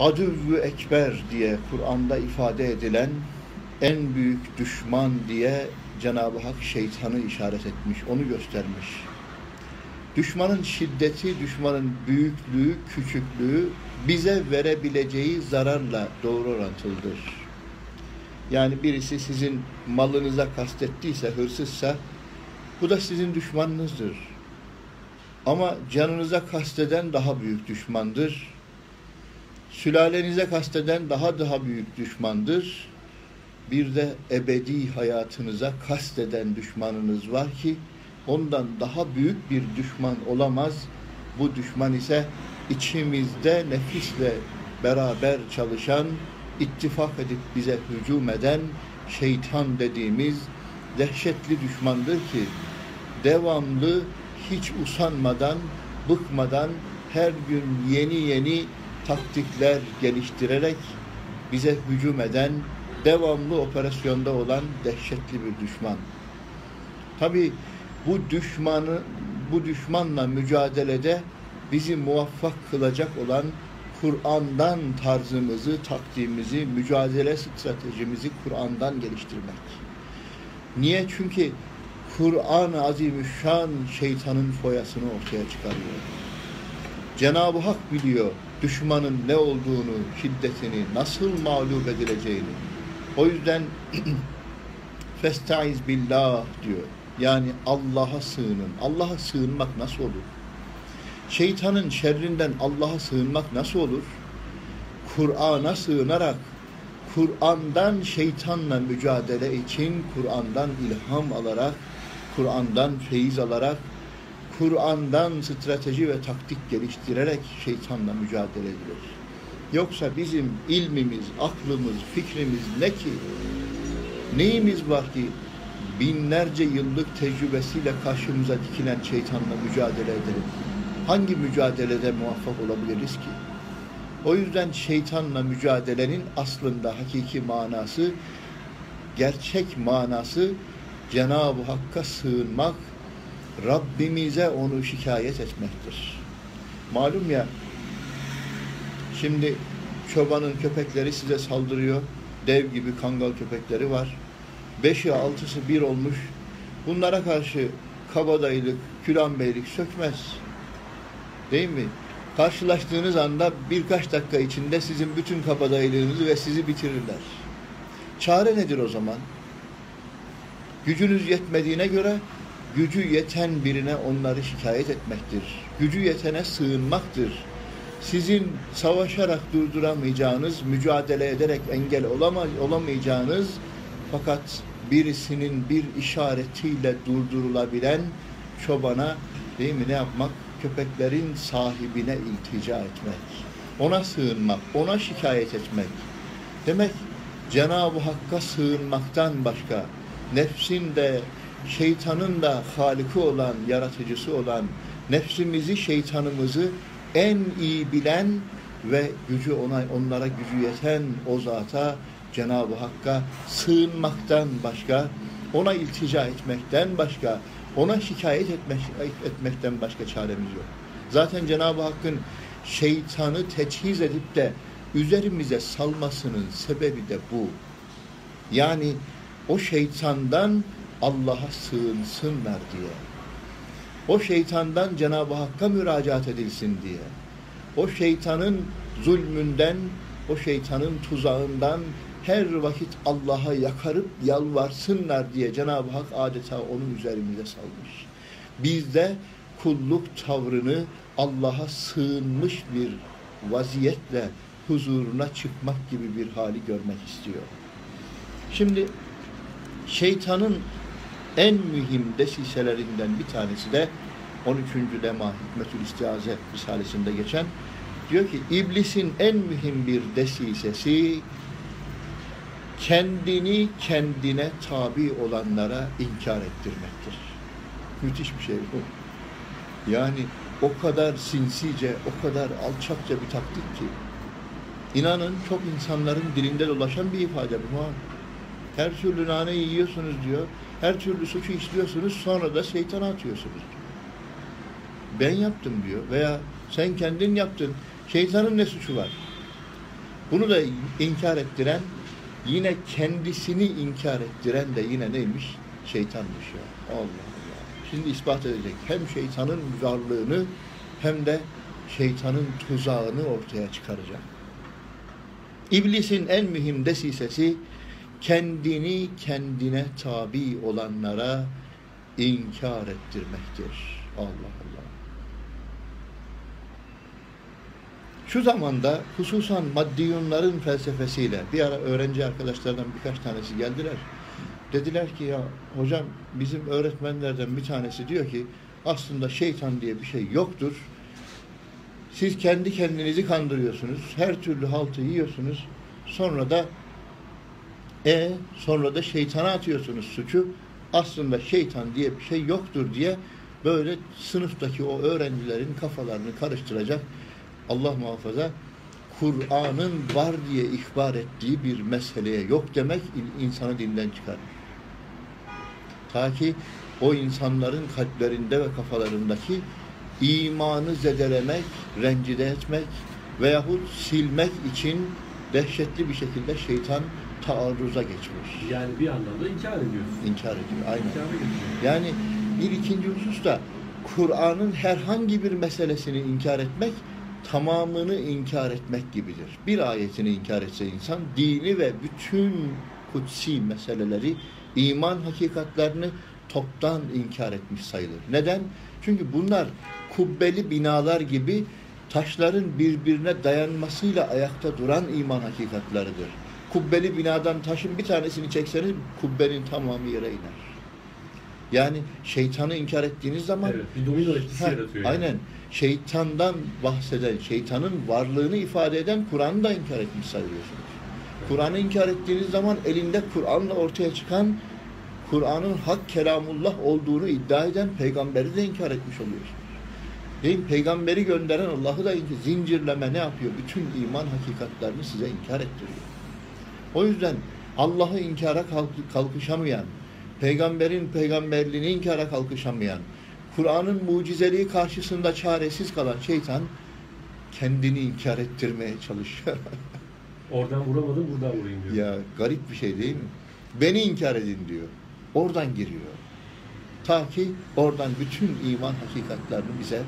adüvvü ekber diye Kur'an'da ifade edilen en büyük düşman diye Cenab-ı Hak şeytanı işaret etmiş, onu göstermiş. Düşmanın şiddeti, düşmanın büyüklüğü, küçüklüğü bize verebileceği zararla doğru orantılıdır. Yani birisi sizin malınıza kastettiyse, hırsızsa bu da sizin düşmanınızdır. Ama canınıza kasteden daha büyük düşmandır. Sülalenize kasteden daha daha büyük düşmandır. Bir de ebedi hayatınıza kasteden düşmanınız var ki ondan daha büyük bir düşman olamaz. Bu düşman ise içimizde nefisle beraber çalışan, ittifak edip bize hücum eden şeytan dediğimiz dehşetli düşmandır ki devamlı hiç usanmadan, bıkmadan her gün yeni yeni taktikler geliştirerek bize hücum eden, devamlı operasyonda olan dehşetli bir düşman. Tabi bu düşmanı, bu düşmanla mücadelede bizi muvaffak kılacak olan Kur'an'dan tarzımızı, taktiğimizi, mücadele stratejimizi Kur'an'dan geliştirmek. Niye? Çünkü Kur'an-ı Azimüşşan şeytanın foyasını ortaya çıkarıyor. Cenab-ı Hak biliyor düşmanın ne olduğunu, şiddetini, nasıl mağlup edileceğini. O yüzden Festaiz billah diyor. Yani Allah'a sığının. Allah'a sığınmak nasıl olur? Şeytanın şerrinden Allah'a sığınmak nasıl olur? Kur'an'a sığınarak, Kur'an'dan şeytanla mücadele için Kur'an'dan ilham alarak, Kur'an'dan feyiz alarak, Kur'an'dan strateji ve taktik geliştirerek şeytanla mücadele edilir. Yoksa bizim ilmimiz, aklımız, fikrimiz ne ki? Neyimiz var ki binlerce yıllık tecrübesiyle karşımıza dikilen şeytanla mücadele edelim? Hangi mücadelede muvaffak olabiliriz ki? O yüzden şeytanla mücadelenin aslında hakiki manası, gerçek manası Cenab-ı Hakk'a sığınmak, Rabbimize onu şikayet etmektir. Malum ya, şimdi çobanın köpekleri size saldırıyor, dev gibi kangal köpekleri var. Beşi altısı bir olmuş. Bunlara karşı kabadayılık, külanbeylik sökmez. Değil mi? Karşılaştığınız anda birkaç dakika içinde sizin bütün kabadaylığınızı ve sizi bitirirler. Çare nedir o zaman? Gücünüz yetmediğine göre gücü yeten birine onları şikayet etmektir. Gücü yetene sığınmaktır. Sizin savaşarak durduramayacağınız, mücadele ederek engel olamayacağınız fakat birisinin bir işaretiyle durdurulabilen çobana değil mi ne yapmak? Köpeklerin sahibine iltica etmek. Ona sığınmak, ona şikayet etmek. Demek Cenab-ı Hakk'a sığınmaktan başka nefsin de şeytanın da haliki olan, yaratıcısı olan nefsimizi, şeytanımızı en iyi bilen ve gücü ona, onlara gücü yeten o zata Cenab-ı Hakk'a sığınmaktan başka, ona iltica etmekten başka, ona şikayet etmek, etmekten başka çaremiz yok. Zaten Cenab-ı Hakk'ın şeytanı teçhiz edip de üzerimize salmasının sebebi de bu. Yani o şeytandan Allah'a sığınsınlar diye. O şeytandan Cenab-ı Hakk'a müracaat edilsin diye. O şeytanın zulmünden, o şeytanın tuzağından her vakit Allah'a yakarıp yalvarsınlar diye Cenab-ı Hak adeta onun üzerimize salmış. Bizde kulluk tavrını Allah'a sığınmış bir vaziyetle huzuruna çıkmak gibi bir hali görmek istiyor. Şimdi şeytanın en mühim desiselerinden bir tanesi de 13. lema Hikmetül İstiaze Risalesinde geçen diyor ki iblisin en mühim bir desisesi kendini kendine tabi olanlara inkar ettirmektir. Müthiş bir şey bu. Yani o kadar sinsice, o kadar alçakça bir taktik ki inanın çok insanların dilinde dolaşan bir ifade bu. Her türlü nane yiyorsunuz diyor. Her türlü suçu işliyorsunuz sonra da şeytana atıyorsunuz. Ben yaptım diyor veya sen kendin yaptın. Şeytanın ne suçu var? Bunu da inkar ettiren, yine kendisini inkar ettiren de yine neymiş? Şeytanmış ya. Allah Allah. Şimdi ispat edecek. Hem şeytanın varlığını hem de şeytanın tuzağını ortaya çıkaracak. İblisin en mühim desisesi kendini kendine tabi olanlara inkar ettirmektir. Allah Allah. Şu zamanda hususan maddiyunların felsefesiyle bir ara öğrenci arkadaşlardan birkaç tanesi geldiler. Dediler ki ya hocam bizim öğretmenlerden bir tanesi diyor ki aslında şeytan diye bir şey yoktur. Siz kendi kendinizi kandırıyorsunuz. Her türlü haltı yiyorsunuz. Sonra da e sonra da şeytana atıyorsunuz suçu. Aslında şeytan diye bir şey yoktur diye böyle sınıftaki o öğrencilerin kafalarını karıştıracak Allah muhafaza Kur'an'ın var diye ihbar ettiği bir meseleye yok demek insanı dinden çıkar. Ta ki o insanların kalplerinde ve kafalarındaki imanı zedelemek, rencide etmek veyahut silmek için dehşetli bir şekilde şeytan taarruza geçmiş. Yani bir anlamda inkar ediyorsun. İnkar ediyor, aynen. İnkar. Yani bir ikinci husus da Kur'an'ın herhangi bir meselesini inkar etmek tamamını inkar etmek gibidir. Bir ayetini inkar etse insan dini ve bütün kutsi meseleleri, iman hakikatlerini toptan inkar etmiş sayılır. Neden? Çünkü bunlar kubbeli binalar gibi taşların birbirine dayanmasıyla ayakta duran iman hakikatleridir. Kubbeli binadan taşın bir tanesini çekseniz kubbenin tamamı yere iner. Yani şeytanı inkar ettiğiniz zaman Evet, bir domino etkisi Ha, yaratıyor. yani. Aynen. Şeytandan bahseden, şeytanın varlığını ifade eden Kur'an'ı da inkar etmiş sayılıyorsunuz. Kur'an'ı inkar ettiğiniz zaman elinde Kur'an'la ortaya çıkan Kur'an'ın hak kelamullah olduğunu iddia eden peygamberi de inkar etmiş oluyorsunuz. Değil mi? Peygamberi gönderen Allah'ı da zincirleme ne yapıyor? Bütün iman hakikatlerini size inkar ettiriyor. O yüzden Allah'ı inkara kalk- kalkışamayan, peygamberin peygamberliğini inkara kalkışamayan, Kur'an'ın mucizeliği karşısında çaresiz kalan şeytan kendini inkar ettirmeye çalışıyor. Oradan vuramadım, buradan vurayım diyor. ya garip bir şey değil mi? Beni inkar edin diyor. Oradan giriyor. Ta ki oradan bütün iman hakikatlerini bize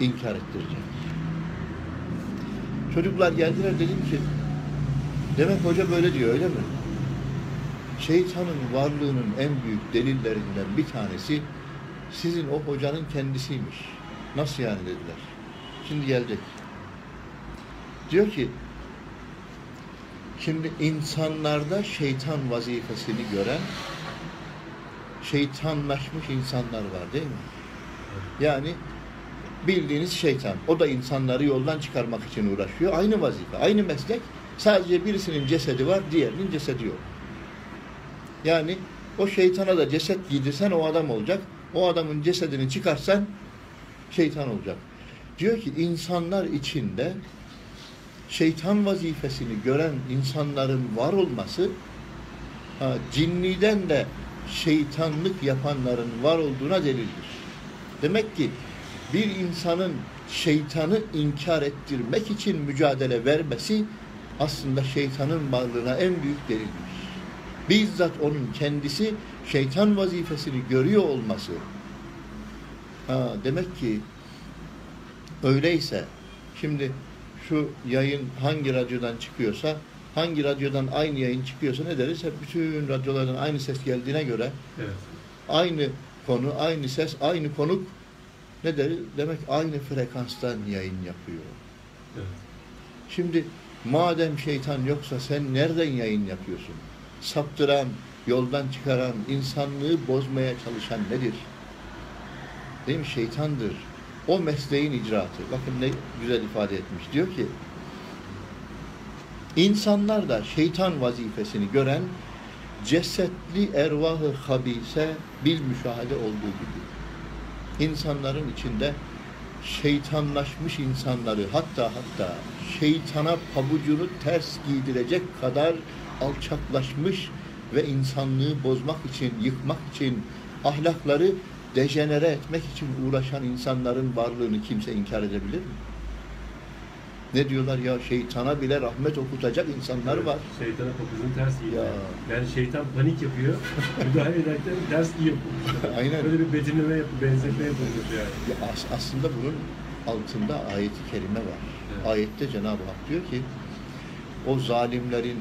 inkar ettirecek. Çocuklar geldiler dedim ki demek hoca böyle diyor öyle mi? Şeytanın varlığının en büyük delillerinden bir tanesi sizin o hocanın kendisiymiş. Nasıl yani dediler. Şimdi gelecek. Diyor ki Şimdi insanlarda şeytan vazifesini gören şeytanlaşmış insanlar var değil mi? Yani bildiğiniz şeytan. O da insanları yoldan çıkarmak için uğraşıyor. Aynı vazife, aynı meslek. Sadece birisinin cesedi var, diğerinin cesedi yok. Yani o şeytana da ceset giydirsen o adam olacak. O adamın cesedini çıkarsan şeytan olacak. Diyor ki insanlar içinde şeytan vazifesini gören insanların var olması ha, cinniden de şeytanlık yapanların var olduğuna delildir. Demek ki bir insanın şeytanı inkar ettirmek için mücadele vermesi aslında şeytanın varlığına en büyük delildir. Bizzat onun kendisi şeytan vazifesini görüyor olması. Ha, demek ki öyleyse şimdi şu yayın hangi radyodan çıkıyorsa hangi radyodan aynı yayın çıkıyorsa ne deriz? Hep bütün radyolardan aynı ses geldiğine göre Evet. aynı konu, aynı ses, aynı konuk ne deriz? Demek aynı frekanstan yayın yapıyor. evet. Şimdi madem şeytan yoksa sen nereden yayın yapıyorsun? Saptıran, yoldan çıkaran, insanlığı bozmaya çalışan nedir? Değil mi? Şeytandır. O mesleğin icraatı. Bakın ne güzel ifade etmiş. Diyor ki insanlar da şeytan vazifesini gören cesetli ervahı habise bil müşahede olduğu gibi insanların içinde şeytanlaşmış insanları hatta hatta şeytana pabucunu ters giydirecek kadar alçaklaşmış ve insanlığı bozmak için, yıkmak için, ahlakları dejenere etmek için uğraşan insanların varlığını kimse inkar edebilir mi? Ne diyorlar ya şeytana bile rahmet okutacak insanlar var. Şeytana papazın ters giyiyor. Ya. Yani şeytan panik yapıyor. müdahale ederken ters giyiyor. Aynen. Böyle bir betimleme yapıp benzetme yapılıyor yani. Ya as- aslında bunun altında ayet-i kerime var. Evet. Ayette Cenab-ı Hak diyor ki o zalimlerin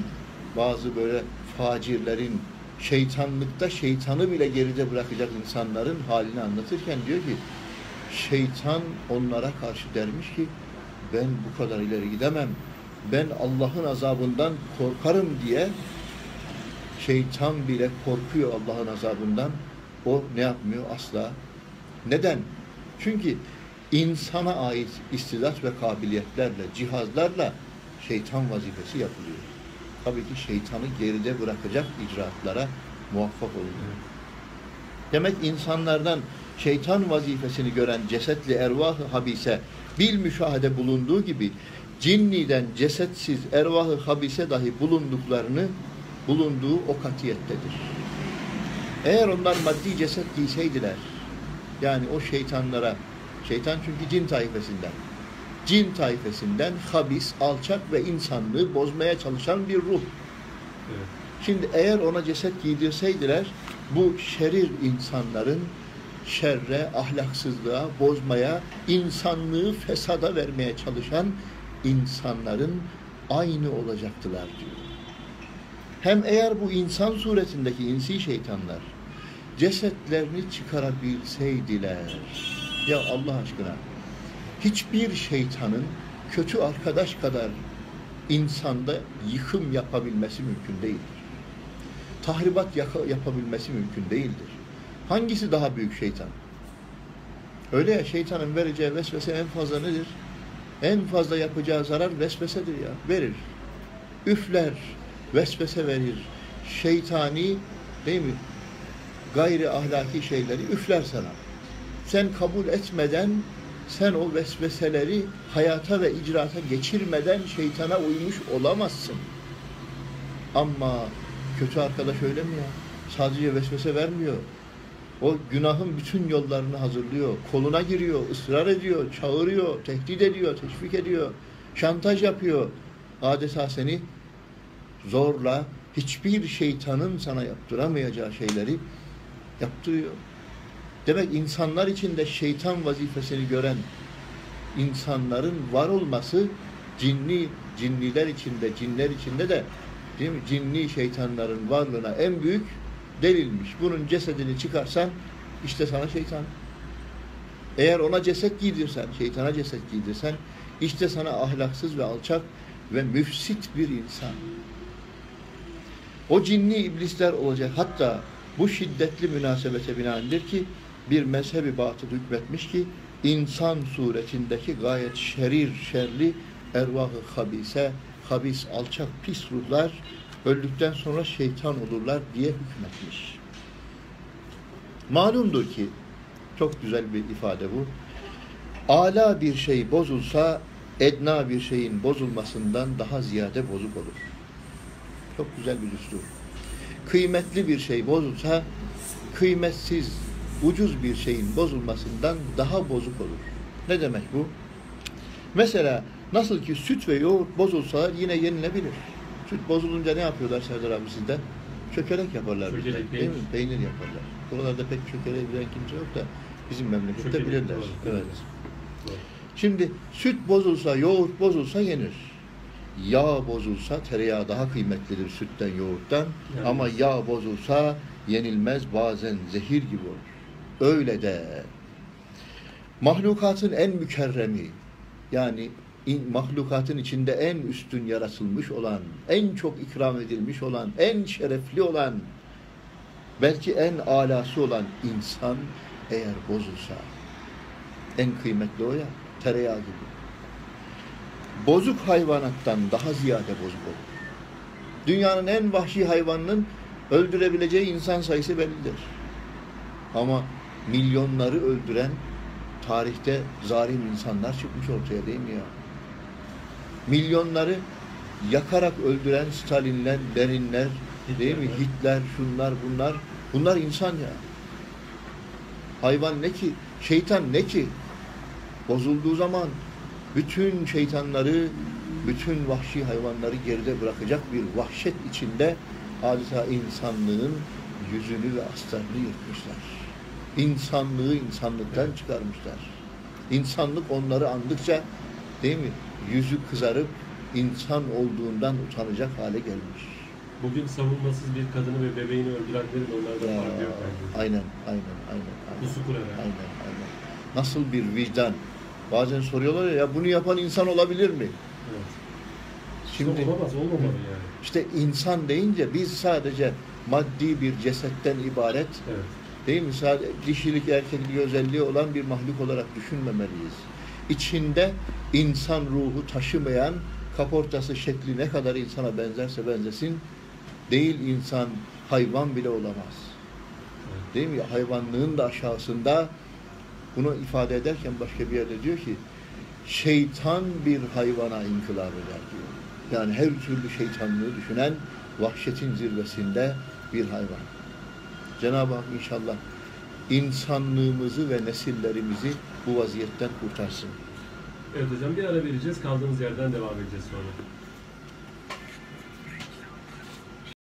bazı böyle facirlerin şeytanlıkta şeytanı bile geride bırakacak insanların halini anlatırken diyor ki şeytan onlara karşı dermiş ki ben bu kadar ileri gidemem. Ben Allah'ın azabından korkarım diye şeytan bile korkuyor Allah'ın azabından. O ne yapmıyor asla? Neden? Çünkü insana ait istidat ve kabiliyetlerle, cihazlarla şeytan vazifesi yapılıyor. Tabii ki şeytanı geride bırakacak icraatlara muvaffak oluyor. Demek insanlardan şeytan vazifesini gören cesetli ervah-ı habise bil müşahede bulunduğu gibi cinniden cesetsiz ervah-ı habise dahi bulunduklarını bulunduğu o katiyettedir. Eğer onlar maddi ceset giyseydiler yani o şeytanlara şeytan çünkü cin taifesinden cin taifesinden habis, alçak ve insanlığı bozmaya çalışan bir ruh. Evet. Şimdi eğer ona ceset giydirseydiler bu şerir insanların şerre, ahlaksızlığa, bozmaya, insanlığı fesada vermeye çalışan insanların aynı olacaktılar diyor. Hem eğer bu insan suretindeki insi şeytanlar cesetlerini çıkarabilseydiler ya Allah aşkına hiçbir şeytanın kötü arkadaş kadar insanda yıkım yapabilmesi mümkün değildir. Tahribat yapabilmesi mümkün değildir. Hangisi daha büyük şeytan? Öyle ya şeytanın vereceği vesvese en fazla nedir? En fazla yapacağı zarar vesvesedir ya. Verir. Üfler, vesvese verir. Şeytani değil mi? Gayri ahlaki şeyleri üfler sana. Sen kabul etmeden sen o vesveseleri hayata ve icraata geçirmeden şeytana uymuş olamazsın. Ama kötü arkadaş öyle mi ya? Sadece vesvese vermiyor. O günahın bütün yollarını hazırlıyor. Koluna giriyor, ısrar ediyor, çağırıyor, tehdit ediyor, teşvik ediyor, şantaj yapıyor. Adeta seni zorla hiçbir şeytanın sana yaptıramayacağı şeyleri yaptırıyor. Demek insanlar içinde şeytan vazifesini gören insanların var olması cinni cinniler içinde, cinler içinde de değil mi? cinni şeytanların varlığına en büyük delilmiş. Bunun cesedini çıkarsan işte sana şeytan. Eğer ona ceset giydirsen, şeytana ceset giydirsen işte sana ahlaksız ve alçak ve müfsit bir insan. O cinni iblisler olacak. Hatta bu şiddetli münasebete binaendir ki bir mezhebi batıl hükmetmiş ki insan suretindeki gayet şerir, şerli ervahı habise, habis, alçak, pis ruhlar öldükten sonra şeytan olurlar diye hükmetmiş. Malumdur ki çok güzel bir ifade bu. Ala bir şey bozulsa edna bir şeyin bozulmasından daha ziyade bozuk olur. Çok güzel bir üslup. Kıymetli bir şey bozulsa kıymetsiz, ucuz bir şeyin bozulmasından daha bozuk olur. Ne demek bu? Mesela nasıl ki süt ve yoğurt bozulsa yine yenilebilir. Süt bozulunca ne yapıyorlar Serdar abi sizden? Çökelek yaparlar Çökelek, değil mi? peynir. Peynir yaparlar. Buralarda pek çökeleği bilen kimse yok da bizim memlekette Çökelek, bilirler. doğru, Evet. doğru. Şimdi süt bozulsa, yoğurt bozulsa yenir. Yağ bozulsa tereyağı daha kıymetlidir sütten, yoğurttan. Yani- Ama yağ bozulsa yenilmez bazen zehir gibi olur. Öyle de mahlukatın en mükerremi yani in- mahlukatın içinde en üstün yaratılmış olan, en çok ikram edilmiş olan, en şerefli olan, belki en alası olan insan eğer bozulsa, en kıymetli o ya, tereyağı gibi. Bozuk hayvanattan daha ziyade bozuk olur. Dünyanın en vahşi hayvanının öldürebileceği insan sayısı bellidir. Ama milyonları öldüren tarihte zalim insanlar çıkmış ortaya değil mi ya? Milyonları yakarak öldüren Stalinler, Leninler, değil mi? Hitler, şunlar, bunlar. Bunlar insan ya. Hayvan ne ki? Şeytan ne ki? Bozulduğu zaman bütün şeytanları, bütün vahşi hayvanları geride bırakacak bir vahşet içinde adeta insanlığın yüzünü ve astarını yırtmışlar. İnsanlığı insanlıktan çıkarmışlar. İnsanlık onları andıkça değil mi? Yüzü kızarıp insan olduğundan utanacak hale gelmiş. Bugün savunmasız bir kadını ve bebeğini öldürenlerin onlarda Ya, farkı yok bence. aynen, aynen, aynen. aynen. Pusu. Aynen, aynen. Nasıl bir vicdan? Bazen soruyorlar ya, ya bunu yapan insan olabilir mi? Evet. Şimdi Şimdi olamaz, olmamalı yani. işte insan deyince biz sadece maddi bir cesetten ibaret Evet. değil mi? Sadece dişilik erkeklik özelliği olan bir mahluk olarak düşünmemeliyiz. İçinde insan ruhu taşımayan kaportası şekli ne kadar insana benzerse benzesin değil insan hayvan bile olamaz. Değil mi? Hayvanlığın da aşağısında bunu ifade ederken başka bir yerde diyor ki şeytan bir hayvana inkılap eder diyor. Yani her türlü şeytanlığı düşünen vahşetin zirvesinde bir hayvan. Cenab-ı Hak inşallah insanlığımızı ve nesillerimizi bu vaziyetten kurtarsın. Evet hocam bir ara vereceğiz. Kaldığımız yerden devam edeceğiz sonra.